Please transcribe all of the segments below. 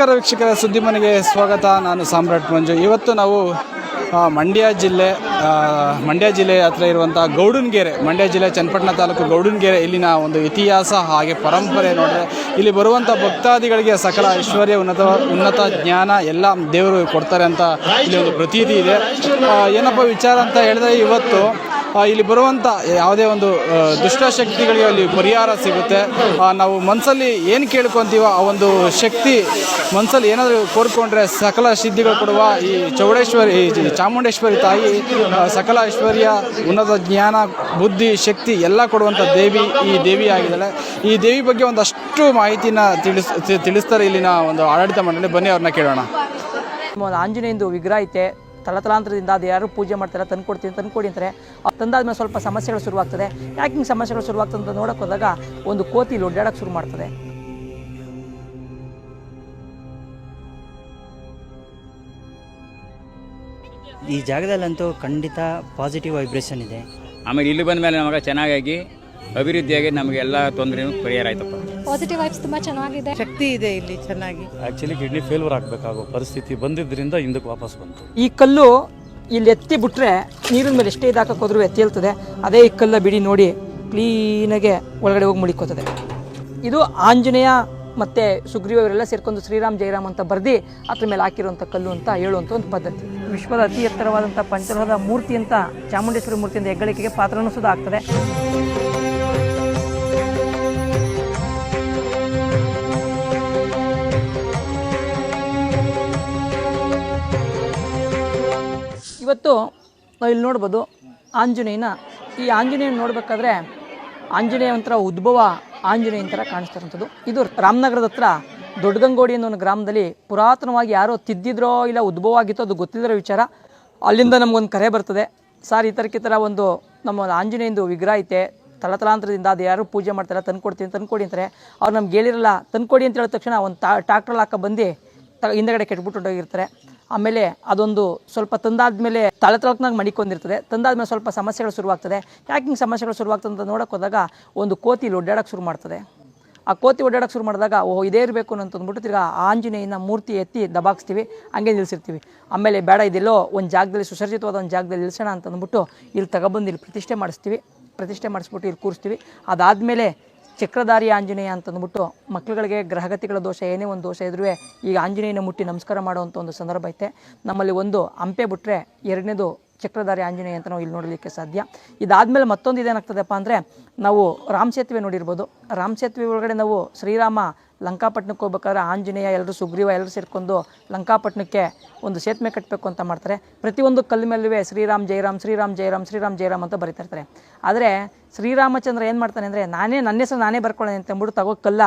ನಮಸ್ಕಾರ ವೀಕ್ಷಕರ, ಸುದ್ದಿ ಮನೆಗೆ ಸ್ವಾಗತ. ನಾನು ಸಾಮ್ರಾಟ್ ಮಂಜು. ಇವತ್ತು ನಾವು ಮಂಡ್ಯ ಜಿಲ್ಲೆ ಮಂಡ್ಯ ಜಿಲ್ಲೆ ಹತ್ರ ಇರುವಂಥ ಗೌಡನ್ಗೆರೆ, ಮಂಡ್ಯ ಜಿಲ್ಲೆ ಚನ್ನಪಟ್ಟಣ ತಾಲೂಕು ಗೌಡನ್ಗೆರೆ ಇಲ್ಲಿನ ಒಂದು ಇತಿಹಾಸ ಹಾಗೆ ಪರಂಪರೆ ನೋಡಿದ್ರೆ ಇಲ್ಲಿ ಬರುವಂಥ ಭಕ್ತಾದಿಗಳಿಗೆ ಸಕಲ ಐಶ್ವರ್ಯ, ಉನ್ನತ ಉನ್ನತ ಜ್ಞಾನ ಎಲ್ಲ ದೇವರು ಕೊಡ್ತಾರೆ ಅಂತ ಇಲ್ಲಿ ಒಂದು ಪ್ರತೀತಿ ಇದೆ. ಏನಪ್ಪ ವಿಚಾರ ಅಂತ ಹೇಳಿದ್ರೆ ಇವತ್ತು ಇಲ್ಲಿ ಬರುವಂಥ ಯಾವುದೇ ಒಂದು ದುಷ್ಟಶಕ್ತಿಗಳಿಗೆ ಅಲ್ಲಿ ಪರಿಹಾರ ಸಿಗುತ್ತೆ. ನಾವು ಮನಸ್ಸಲ್ಲಿ ಏನು ಕೇಳ್ಕೊತೀವೋ ಆ ಒಂದು ಶಕ್ತಿ ಮನಸ್ಸಲ್ಲಿ ಏನಾದರೂ ಕೋರ್ಕೊಂಡ್ರೆ ಸಕಲ ಸಿದ್ಧಿಗಳು ಕೊಡುವ ಈ ಚೌಡೇಶ್ವರಿ ಚಾಮುಂಡೇಶ್ವರಿ ತಾಯಿ ಸಕಲ ಐಶ್ವರ್ಯ, ಉನ್ನತ ಜ್ಞಾನ, ಬುದ್ಧಿ, ಶಕ್ತಿ ಎಲ್ಲ ಕೊಡುವಂಥ ದೇವಿ ಈ ದೇವಿ ಆಗಿದ್ದಾಳೆ. ಈ ದೇವಿ ಬಗ್ಗೆ ಒಂದಷ್ಟು ಮಾಹಿತಿನ ತಿಳಿಸ್ ತಿಳಿಸ್ತಾರೆ ಇಲ್ಲಿನ ಒಂದು ಆಡಳಿತ ಮಂಡಳಿ. ಬನ್ನಿ ಅವ್ರನ್ನ ಕೇಳೋಣ. ಆಂಜನೇಯಂದು ವಿಗ್ರಹ ಐತೆ. ತಲತಲಾಂತರದಿಂದ ಅದು ಯಾರು ಪೂಜೆ ಮಾಡ್ತಾರೆ ತಂದು ಕೊಡ್ತೀನಿ ತಂದು ಕೊಡಿ ಅಂತಾರೆ. ತಂದಾದ ತಂದಾದ್ಮೇಲೆ ಸ್ವಲ್ಪ ಸಮಸ್ಯೆಗಳು ಶುರುವಾಗ್ತದೆ. ಯಾಕೆ ಹಿಂಗೆ ಸಮಸ್ಯೆಗಳು ಶುರುವಾಗ್ತದೆ ಅಂತ ನೋಡಕ್ಕೆ ಹೋದಾಗ ಒಂದು ಕೋತಿ ಲೊಡ್ಡಾಡಕ್ಕೆ ಒಡ್ಡಾಡಕ್ಕೆ ಶುರು ಮಾಡ್ತದೆ. ಈ ಜಾಗದಲ್ಲಂತೂ ಖಂಡಿತ ಪಾಸಿಟಿವ್ ವೈಬ್ರೇಷನ್ ಇದೆ. ಆಮೇಲೆ ಇಲ್ಲಿ ಬಂದ ಮೇಲೆ ನಮಗೆ ಚೆನ್ನಾಗಾಗಿ ಅಭಿವೃದ್ಧಿಯಾಗಿ ನಮಗೆಲ್ಲ ತೊಂದರೆನೂ ಪರಿಹಾರ ಆಯ್ತಪ್ಪ. ಪಾಸಿಟಿವ್ ವೈಬ್ಸ್ ತುಂಬಾ ಚೆನ್ನಾಗಿದೆ. ಶಕ್ತಿ ಇದೆ ಇಲ್ಲಿ ಚೆನ್ನಾಗಿ. ಆಕ್ಚುಲಿ ಕಿಡ್ನಿ ಫೇಲ್ಯೂರ್ ಆಗಬೇಕಾಗೋ ಪರಿಸ್ಥಿತಿ ಬಂದಿದ್ದರಿಂದ ಹಿಂದಕ್ಕೆ ವಾಪಸ್ ಬಂತು. ಈ ಕಲ್ಲು ಇಲ್ಲಿ ಎತ್ತಿ ಬಿಟ್ರೆ ನೀರಿನ ಮೇಲೆ ಎಷ್ಟೇ ಇದಾಕಕ್ಕೆ ಹೋದ್ರೂ ಎತ್ತೇಳ್ತದೆ ಅದೇ ಈ ಕಲ್ಲ ಬಿಡಿ ನೋಡಿ ಕ್ಲೀನಾಗೆ ಒಳಗಡೆ ಹೋಗಿ ಮುಳಿಕೋತದೆ ಇದು ಆಂಜನೇಯ ಮತ್ತು ಸುಗ್ರೀವ ಇವರೆಲ್ಲ ಸೇರ್ಕೊಂಡು ಶ್ರೀರಾಮ್ ಜಯರಾಮ್ ಅಂತ ಬರ್ದು ಅದ್ರ ಮೇಲೆ ಹಾಕಿರುವಂಥ ಕಲ್ಲು ಅಂತ ಹೇಳುವಂಥ ಒಂದು ಪದ್ಧತಿ. ವಿಶ್ವದ ಅತಿ ಎತ್ತರವಾದಂಥ ಪಂಚಲೋಹದ ಮೂರ್ತಿ ಅಂತ ಚಾಮುಂಡೇಶ್ವರಿ ಮೂರ್ತಿಯಿಂದ ಹೆಗ್ಗಳಿಕೆಗೆ ಪಾತ್ರನೂ ಸುದ ಆಗ್ತದೆ. ಇವತ್ತು ಇಲ್ಲಿ ನೋಡ್ಬೋದು ಆಂಜನೇಯನ. ಈ ಆಂಜನೇಯನ ನೋಡಬೇಕಾದ್ರೆ ಆಂಜನೇಯ ಒಂಥರ ಉದ್ಭವ, ಆಂಜನೇಯನ ಥರ ಕಾಣಿಸ್ತಿರೋಂಥದ್ದು ಇದು ರಾಮನಗರದ ಹತ್ರ ದೊಡ್ಡಗಂಗೋಡಿ ಅನ್ನೋ ಒಂದು ಗ್ರಾಮದಲ್ಲಿ ಪುರಾತನವಾಗಿ ಯಾರೋ ತಿದ್ದಿದ್ರೋ ಇಲ್ಲ ಉದ್ಭವ ಆಗಿತ್ತೋ ಅದು ಗೊತ್ತಿಲ್ಲದಿರೋ ವಿಚಾರ. ಅಲ್ಲಿಂದ ನಮಗೊಂದು ಕರೆ ಬರ್ತದೆ. ಸರ್, ಈ ಥರಕ್ಕೆ ಥರ ಒಂದು ನಮ್ಮ ಆಂಜನೇಯಂದು ವಿಗ್ರಹ ಐತೆ. ತಲತಲಾಂತರದಿಂದ ಅದು ಯಾರು ಪೂಜೆ ಮಾಡ್ತಾರೆ, ತಂದ್ಕೊಡ್ತೀನಿ, ತಂದ್ಕೊಡಿ ಅಂತಾರೆ. ಅವ್ರು ನಮ್ಗೆ ಹೇಳಿರಲ್ಲ, ತಂದ್ಕೊಡಿ ಅಂತ ಹೇಳಿದ ತಕ್ಷಣ ಒಂದು ತಾ ಟ್ರಾಕ್ಟ್ರಲ್ಲಿ ಹಾಕೋ ಬಂದು ತ ಹಿಂದಗಡೆ ಕೆಟ್ಬಿಟ್ಟು ಹೊರಟೋಗಿರ್ತಾರೆ ಆಮೇಲೆ ಅದೊಂದು ಸ್ವಲ್ಪ ತಂದಾದ ಮೇಲೆ ತಂದಾದ್ಮೇಲೆ ತಳತಳಕ್ನಾಗ ಮಡಿಕೊಂಡಿರ್ತದೆ. ತಂದಾದ್ಮೇಲೆ ಸ್ವಲ್ಪ ಸಮಸ್ಯೆಗಳು ಶುರುವಾಗ್ತದೆ. ಯಾಕೆ ಹಿಂಗೆ ಸಮಸ್ಯೆಗಳು ಶುರುವಾಗ್ತದೆ ಅಂತ ನೋಡೋಕೆ ಹೋದಾಗ ಒಂದು ಕೋತಿ ಒಡ್ಡಾಡಕ್ಕೆ ಶುರು ಮಾಡ್ತದೆ. ಆ ಕೋತಿ ಒಡ್ಡಾಡಕ್ಕೆ ಶುರು ಮಾಡಿದಾಗ, ಓಹೋ, ಇದೇ ಇರಬೇಕು ಅಂತ ಅಂದ್ಬಿಟ್ಟು ತಿರ್ಗಾ ಆಂಜನೇಯನ ಮೂರ್ತಿ ಎತ್ತಿ ದಬಾಕ್ಸ್ತೀವಿ, ಹಂಗೆ ನಿಲ್ಲಿಸಿರ್ತೀವಿ ಆಮೇಲೆ ಬೇಡ, ಇದೆಲ್ಲೋ ಒಂದು ಜಾಗದಲ್ಲಿ, ಸುಸರ್ಜಿತವಾದ ಒಂದು ಜಾಗದಲ್ಲಿ ನಿಲ್ಲಿಸೋಣ ಅಂತ ಅಂದ್ಬಿಟ್ಟು ಇಲ್ಲಿ ತಗೊಬಂದು ಇಲ್ಲಿ ಪ್ರತಿಷ್ಠೆ ಮಾಡಿಸ್ತೀವಿ. ಪ್ರತಿಷ್ಠೆ ಮಾಡಿಸ್ಬಿಟ್ಟು ಇಲ್ಲಿ ಕೂರಿಸ್ತೀವಿ. ಅದಾದಮೇಲೆ ಚಕ್ರಧಾರಿ ಆಂಜನೇಯ ಅಂತಂದ್ಬಿಟ್ಟು ಮಕ್ಕಳುಗಳಿಗೆ ಗ್ರಹಗತಿಗಳ ದೋಷ, ಏನೇ ಒಂದು ದೋಷ ಇದ್ರೂ ಈಗ ಆಂಜನೇಯನ ಮುಟ್ಟಿ ನಮಸ್ಕಾರ ಮಾಡುವಂಥ ಒಂದು ಸಂದರ್ಭ ಐತೆ. ನಮ್ಮಲ್ಲಿ ಒಂದು ಹಂಪೆ ಬಿಟ್ಟರೆ ಎರಡನೇದು ಚಕ್ರಧಾರಿ ಆಂಜನೇಯ ಅಂತ ನಾವು ಇಲ್ಲಿ ನೋಡಲಿಕ್ಕೆ ಸಾಧ್ಯ. ಇದಾದಮೇಲೆ ಮತ್ತೊಂದು ಇದೇನಾಗ್ತದಪ್ಪ ಅಂದರೆ ನಾವು ರಾಮ ಸೇತುವೆ ನೋಡಿರ್ಬೋದು. ರಾಮ ಸೇತುವೆ ಒಳಗಡೆ ನಾವು ಶ್ರೀರಾಮ ಲಂಕಾಪಟ್ಟಣಕ್ಕೆ ಹೋಗ್ಬೇಕಾದ್ರೆ ಆಂಜನೇಯ ಎಲ್ಲರೂ ಸುಗ್ರೀವ ಎಲ್ಲರೂ ಸೇರ್ಕೊಂಡು ಲಂಕಾಪಟ್ಟಣಕ್ಕೆ ಒಂದು ಸೇತುವೆ ಕಟ್ಟಬೇಕು ಅಂತ ಮಾಡ್ತಾರೆ. ಪ್ರತಿಯೊಂದು ಕಲ್ಲು ಮೇಲೂ ಶ್ರೀರಾಮ್, ಜೈರಾಮ್ ಶ್ರೀರಾಮ್ ಜೈರಾಮ್ ಶ್ರೀರಾಮ್, ಜೈರಾಮ್ ಅಂತ ಬರೀತಾ ಇರ್ತಾರೆ. ಆದರೆ ಶ್ರೀರಾಮಚಂದ್ರ ಏನು ಮಾಡ್ತಾನೆ ಅಂದರೆ, ನಾನೇ ನನ್ನ ಹೆಸರು ನಾನೇ ಬರ್ಕೊಳ್ಳೋಣ ಅಂತ ಅಂದ್ಬಿಟ್ಟು ತಗೋ ಕಲ್ಲ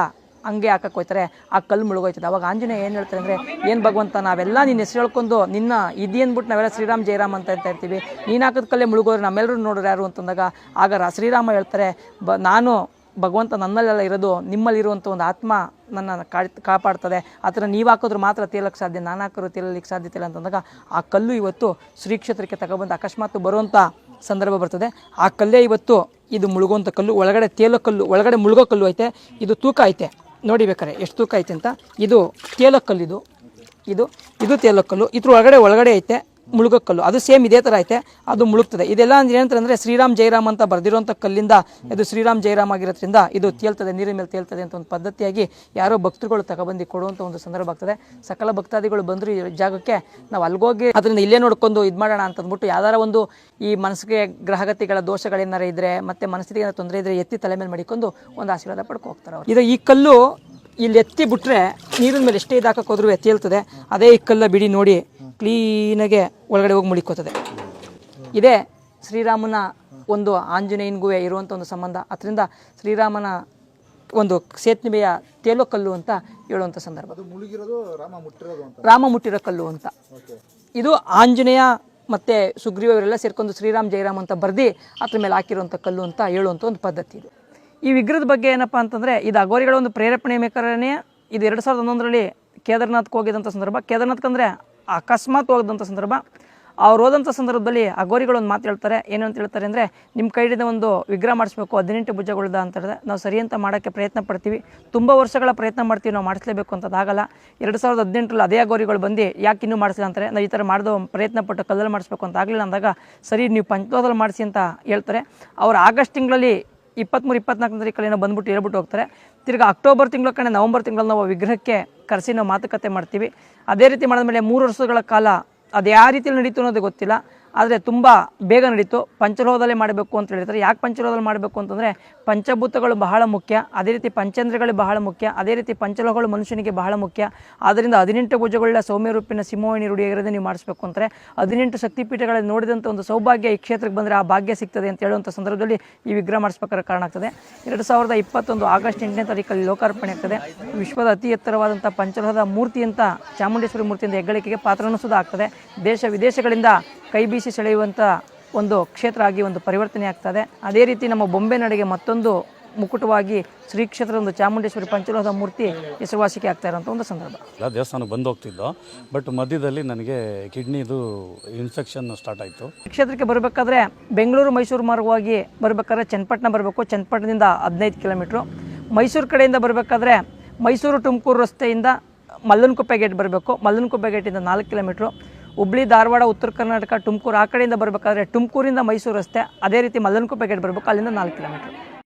ಹಂಗೆ ಹಾಕಕ್ಕೆ ಹೋಯ್ತಾರೆ. ಆ ಕಲ್ಲು ಮುಳುಗೋಯ್ತದೆ. ಅವಾಗ ಆಂಜನೇಯ ಏನು ಹೇಳ್ತಾರೆ ಅಂದರೆ, ಏನು ಭಗವಂತ, ನಾವೆಲ್ಲ ನಿನ್ನ ಹೆಸರು ಹೇಳ್ಕೊಂಡು ನಿನ್ನ ಇದಿ ಅಂದ್ಬಿಟ್ಟು ನಾವೆಲ್ಲ ಶ್ರೀರಾಮ್ ಜಯರಾಮ್ ಅಂತ ಅಂತ ಇರ್ತೀವಿ. ನೀನು ಹಾಕಿದ ಕಲ್ಲೇ ಮುಳುಗೋರು ನಮ್ಮೆಲ್ಲರೂ ನೋಡ್ರಿ ಯಾರು? ಅಂತಂದಾಗ, ಆಗ ಶ್ರೀರಾಮ ಹೇಳ್ತಾರೆ, ಬ, ನಾನು ಭಗವಂತ ನನ್ನಲ್ಲೆಲ್ಲ ಇರೋದು ನಿಮ್ಮಲ್ಲಿರುವಂಥ ಒಂದು ಆತ್ಮ ನನ್ನನ್ನು ಕಾಪಾಡ್ತದೆ. ಆ ಥರ ನೀವು ಹಾಕಿದ್ರು ಮಾತ್ರ ತೇಲಕ್ಕೆ ಸಾಧ್ಯ, ನಾನು ಹಾಕಿದ್ರು ತೇಲಲಿಕ್ಕೆ ಸಾಧ್ಯತೆ ಇಲ್ಲ ಅಂತಂದಾಗ ಆ ಕಲ್ಲು ಇವತ್ತು ಶ್ರೀ ಕ್ಷೇತ್ರಕ್ಕೆ ತಗೊಬಂದು ಅಕಸ್ಮಾತ್ ಬರುವಂಥ ಸಂದರ್ಭ ಬರ್ತದೆ. ಆ ಕಲ್ಲೇ ಇವತ್ತು ಇದು ಮುಳುಗುವಂಥ ಕಲ್ಲು, ಒಳಗಡೆ ತೇಲೋ ಕಲ್ಲು, ಒಳಗಡೆ ಮುಳುಗೋ ಕಲ್ಲು ಐತೆ, ಇದು ತೂಕ ಐತೆ. ನೋಡಿ ಬೇಕಾರೆ, ಎಷ್ಟು ತೂಕ ಐತೆ ಅಂತ. ಇದು ತೇಲೋ ಇದು ಇದು ಇದು ಕಲ್ಲು ಇದ್ರ ಒಳಗಡೆ ಒಳಗಡೆ ಐತೆ. ಮುಳುಗೋ ಕಲ್ಲು ಅದು ಸೇಮ್ ಇದೇ ಥರ ಐತೆ, ಅದು ಮುಳುಗ್ತದೆ. ಇದೆಲ್ಲ ಅಂದ್ರೆ ಏನಂತಾರೆ ಅಂದರೆ ಶ್ರೀರಾಮ್ ಜೈರಾಮ್ ಅಂತ ಬರೆದಿರೋಂಥ ಕಲ್ಲಿಂದ ಇದು ಶ್ರೀರಾಮ್ ಜೈರಾಮ್ ಆಗಿರೋದ್ರಿಂದ ಇದು ತೇಲ್ತದೆ, ನೀರಿನ ಮೇಲೆ ತೇಲ್ತದೆ ಅಂತ ಒಂದು ಪದ್ಧತಿಯಾಗಿ ಯಾರೋ ಭಕ್ತರುಗಳು ತಗೊಬಂದು ಕೊಡುವಂಥ ಒಂದು ಸಂದರ್ಭ ಆಗ್ತದೆ. ಸಕಲ ಭಕ್ತಾದಿಗಳು ಬಂದರು ಈ ಜಾಗಕ್ಕೆ. ನಾವು ಅಲ್ಗೋಗಿ ಅದರಿಂದ ಇಲ್ಲೇ ನೋಡ್ಕೊಂಡು ಇದು ಮಾಡೋಣ ಅಂತ ಅಂದ್ಬಿಟ್ಟು ಯಾವ್ದಾರ ಒಂದು ಈ ಮನಸ್ಸಿಗೆ ಗ್ರಹಗತಿಗಳ ದೋಷಗಳೇನಾರ ಇದ್ದರೆ ಮತ್ತೆ ಮನಸ್ಸಿಗೆ ಏನಾರ ತೊಂದರೆ ಇದ್ದರೆ ಎತ್ತಿ ತಲೆ ಮೇಲೆ ಮಡಿಕೊಂಡು ಒಂದು ಆಶೀರ್ವಾದ ಪಡ್ಕೊ ಹೋಗ್ತಾರೆ ಅವ್ರು. ಇದು ಈ ಕಲ್ಲು ಇಲ್ಲಿ ಎತ್ತಿ ಬಿಟ್ಟರೆ ನೀರಿನ ಮೇಲೆ ಎಷ್ಟೇ ಇದಾಕೋದ್ರೂ ಹೋದ್ರೂ ಎತ್ತೇಳ್ತದೆ ಅದೇ ಈ ಕಲ್ಲ ಬಿಡಿ ನೋಡಿ ಕ್ಲೀನಾಗೆ ಒಳಗಡೆ ಹೋಗಿ ಮುಳಿಕೋತದೆ. ಇದೇ ಶ್ರೀರಾಮನ ಒಂದು ಆಂಜನೇಯನಿಗೂ ಇರುವಂಥ ಒಂದು ಸಂಬಂಧ. ಅದರಿಂದ ಶ್ರೀರಾಮನ ಒಂದು ಸೇತುವೆಯ ತೇಲೋ ಕಲ್ಲು ಅಂತ ಹೇಳುವಂಥ ಸಂದರ್ಭ. ರಾಮ ಮುಟ್ಟಿರೋ ಕಲ್ಲು ಅಂತ. ಇದು ಆಂಜನೇಯ ಮತ್ತು ಸುಗ್ರೀವ ಇವರೆಲ್ಲ ಸೇರ್ಕೊಂಡು ಶ್ರೀರಾಮ್ ಜಯರಾಮ್ ಅಂತ ಬರ್ದು ಅದ್ರ ಮೇಲೆ ಹಾಕಿರುವಂಥ ಕಲ್ಲು ಅಂತ ಹೇಳುವಂಥ ಒಂದು ಪದ್ಧತಿ ಇದು. ಈ ವಿಗ್ರಹದ ಬಗ್ಗೆ ಏನಪ್ಪ ಅಂತಂದರೆ ಇದು ಅಗೋರಿಗಳ ಒಂದು ಪ್ರೇರೇಪಣೆ ಮೇಕರನೇ ಇದು ಎರಡು ಸಾವಿರದ ಹನ್ನೊಂದರಲ್ಲಿ ಕೇದಾರ್ನಾಥ್ಗೆ ಹೋಗಿದ್ದಂಥ ಸಂದರ್ಭ. ಕೇದಾರ್ನಾಥ್ಗೆ ಅಂದರೆ ಅಕಸ್ಮಾತ್ ಹೋಗಿದಂಥ ಸಂದರ್ಭ. ಅವ್ರು ಹೋದಂಥ ಸಂದರ್ಭದಲ್ಲಿ ಅಗೋರಿಗಳು ಗೋರಿಗಳು ಒಂದು ಮಾತು ಹೇಳ್ತಾರೆ. ಏನು ಅಂತ ಹೇಳ್ತಾರೆ ಅಂದರೆ ನಿಮ್ಮ ಕೈಯಿಂದ ಒಂದು ವಿಗ್ರಹ ಮಾಡಿಸ್ಬೇಕು, ಹದಿನೆಂಟು ಭುಜಗಳ್ದ ಅಂತ ನಾವು ಸರಿ ಅಂತ ಮಾಡೋಕ್ಕೆ ಪ್ರಯತ್ನ ಪಡ್ತೀವಿ. ತುಂಬ ವರ್ಷಗಳ ಪ್ರಯತ್ನ ಮಾಡ್ತೀವಿ, ನಾವು ಮಾಡಿಸ್ಲೇಬೇಕು ಅಂತದಾಗಲ್ಲ ಎರಡು ಸಾವಿರದ ಹದಿನೆಂಟರಲ್ಲಿ ಅದೇ ಅಗೋರಿಗಳು ಬಂದು, ಯಾಕೆ ಇನ್ನೂ ಮಾಡಿಸಿಲ್ಲ ಅಂತಾರೆ. ನಾವು ಈ ಥರ ಮಾಡಿದೋ ಪ್ರಯತ್ನ ಪಟ್ಟು ಕಲ್ಲಲ್ಲಿ ಮಾಡಿಸ್ಬೇಕು ಅಂತ ಆಗಲಿಲ್ಲ ಅಂದಾಗ, ಸರಿ, ನೀವು ಪಂಚಲೋಹದಲ್ಲಿ ಮಾಡಿಸಿ ಅಂತ ಹೇಳ್ತಾರೆ. ಅವ್ರು ಆಗಸ್ಟ್ ತಿಂಗಳಲ್ಲಿ ಇಪ್ಪತ್ತ್ಮೂರು ಇಪ್ಪತ್ನಾಲ್ಕು ತಾರೀಕಲ್ಲಿ ಏನೋ ಬಂದ್ಬಿಟ್ಟು ಹೇಳ್ಬಿಟ್ಟು ಹೋಗ್ತಾರೆ. ತಿರ್ಗಿ ಅಕ್ಟೋಬರ್ ತಿಂಗಳ ಕಡೆ ನವಂಬರ್ ತಿಂಗಳಲ್ಲಿ ನಾವು ವಿಗ್ರಹಕ್ಕೆ ಕರೆಸಿ ನಾವು ಮಾತುಕತೆ ಮಾಡ್ತೀವಿ. ಅದೇ ರೀತಿ ಮಾಡಿದ್ಮೇಲೆ ಮೂರು ವರ್ಷಗಳ ಕಾಲ ಅದು ಯಾವ ರೀತಿಯಲ್ಲಿ ನಡೀತು ಅನ್ನೋದು ಗೊತ್ತಿಲ್ಲ. ಆದರೆ ತುಂಬ ಬೇಗ ನಡೀತು. ಪಂಚಲೋಹದಲ್ಲೇ ಮಾಡಬೇಕು ಅಂತ ಹೇಳ್ತಾರೆ ಯಾಕೆ ಪಂಚಲೋಹದಲ್ಲಿ ಮಾಡಬೇಕು ಅಂತಂದರೆ ಪಂಚಭೂತಗಳು ಬಹಳ ಮುಖ್ಯ, ಅದೇ ರೀತಿ ಪಂಚೇಂದ್ರಗಳು ಬಹಳ ಮುಖ್ಯ, ಅದೇ ರೀತಿ ಪಂಚಲೋಹಗಳು ಮನುಷ್ಯನಿಗೆ ಬಹಳ ಮುಖ್ಯ. ಆದ್ದರಿಂದ ಹದಿನೆಂಟು ಭುಜಗಳ ಸೌಮ್ಯ ರೂಪಿನ ಸಿಂಹವಾಹಿನಿ ರೂಢಿಯಾಗಿರೋದೇ ನೀವು ಮಾಡಿಸ್ಬೇಕು ಅಂತಾರೆ ಹದಿನೆಂಟು ಶಕ್ತಿಪೀಠಗಳಲ್ಲಿ ನೋಡಿದಂಥ ಒಂದು ಸೌಭಾಗ್ಯ ಈ ಕ್ಷೇತ್ರಕ್ಕೆ ಬಂದರೆ ಆ ಭಾಗ್ಯ ಸಿಗ್ತದೆ ಅಂತ ಹೇಳುವಂಥ ಸಂದರ್ಭದಲ್ಲಿ ಈ ವಿಗ್ರಹ ಮಾಡಿಸ್ಬೇಕಾದ್ರೆ ಕಾರಣ ಆಗ್ತದೆ. ಎರಡು ಸಾವಿರದ ಇಪ್ಪತ್ತೊಂದು ಆಗಸ್ಟ್ ಎಂಟನೇ ತಾರೀಕಲ್ಲಿ ಲೋಕಾರ್ಪಣೆ ಆಗ್ತದೆ. ವಿಶ್ವದ ಅತಿ ಎತ್ತರವಾದಂಥ ಪಂಚಲೋಹದ ಮೂರ್ತಿ ಅಂತ ಚಾಮುಂಡೇಶ್ವರಿ ಮೂರ್ತಿಯಿಂದ ಹೆಗ್ಗಳಿಕೆಗೆ ಪಾತ್ರನೂ ಸುದ ಆಗ್ತದೆ. ದೇಶ ವಿದೇಶಗಳಿಂದ ಕೈ ಬೀಸಿ ಸೆಳೆಯುವಂಥ ಒಂದು ಕ್ಷೇತ್ರ ಆಗಿ ಒಂದು ಪರಿವರ್ತನೆ ಆಗ್ತದೆ. ಅದೇ ರೀತಿ ನಮ್ಮ ಬೊಂಬೆ ನಡೆಗೆ ಮತ್ತೊಂದು ಮುಕುಟವಾಗಿ ಶ್ರೀ ಕ್ಷೇತ್ರದ ಒಂದು ಚಾಮುಂಡೇಶ್ವರಿ ಪಂಚಲೋಹದ ಮೂರ್ತಿ ಹೆಸರುವಾಸಿಕೆ ಆಗ್ತಾ ಇರೋಂಥ ಒಂದು ಸಂದರ್ಭ. ಎಲ್ಲ ದೇವಸ್ಥಾನ ಬಂದು ಹೋಗ್ತಿದ್ದೋ ಬಟ್ ಮಧ್ಯದಲ್ಲಿ ನನಗೆ ಕಿಡ್ನಿದು ಇನ್ಫೆಕ್ಷನ್ ಸ್ಟಾರ್ಟ್ ಆಯಿತು. ಕ್ಷೇತ್ರಕ್ಕೆ ಬರಬೇಕಾದ್ರೆ ಬೆಂಗಳೂರು ಮೈಸೂರು ಮಾರ್ಗವಾಗಿ ಬರಬೇಕಾದ್ರೆ ಚನ್ನಪಟ್ಟಣ ಬರಬೇಕು. ಚನ್ನಪಟ್ಟಣದಿಂದ ಹದಿನೈದು ಕಿಲೋಮೀಟ್ರು. ಮೈಸೂರು ಕಡೆಯಿಂದ ಬರಬೇಕಾದ್ರೆ ಮೈಸೂರು ತುಮಕೂರು ರಸ್ತೆಯಿಂದ ಮಲ್ಲನಕುಪ್ಪೆ ಗೇಟ್ ಬರಬೇಕು. ಮಲ್ಲನಕುಪ್ಪೆ ಗೇಟಿಂದ ನಾಲ್ಕು ಕಿಲೋಮೀಟ್ರು. ಹುಬ್ಳಿ, ಧಾರವಾಡ, ಉತ್ತರ ಕರ್ನಾಟಕ, ತುಮಕೂರು ಆ ಕಡೆಯಿಂದ ಬರಬೇಕಾದ್ರೆ ತುಮಕೂರಿಂದ ಮೈಸೂರು ರಸ್ತೆ, ಅದೇ ರೀತಿ ಮಲ್ಲನಕುಪ್ಪೆ ಗೇಟ್ ಬರಬೇಕು. ಅಲ್ಲಿಂದ ನಾಲ್ಕು ಕಿಲೋಮೀಟ್ರು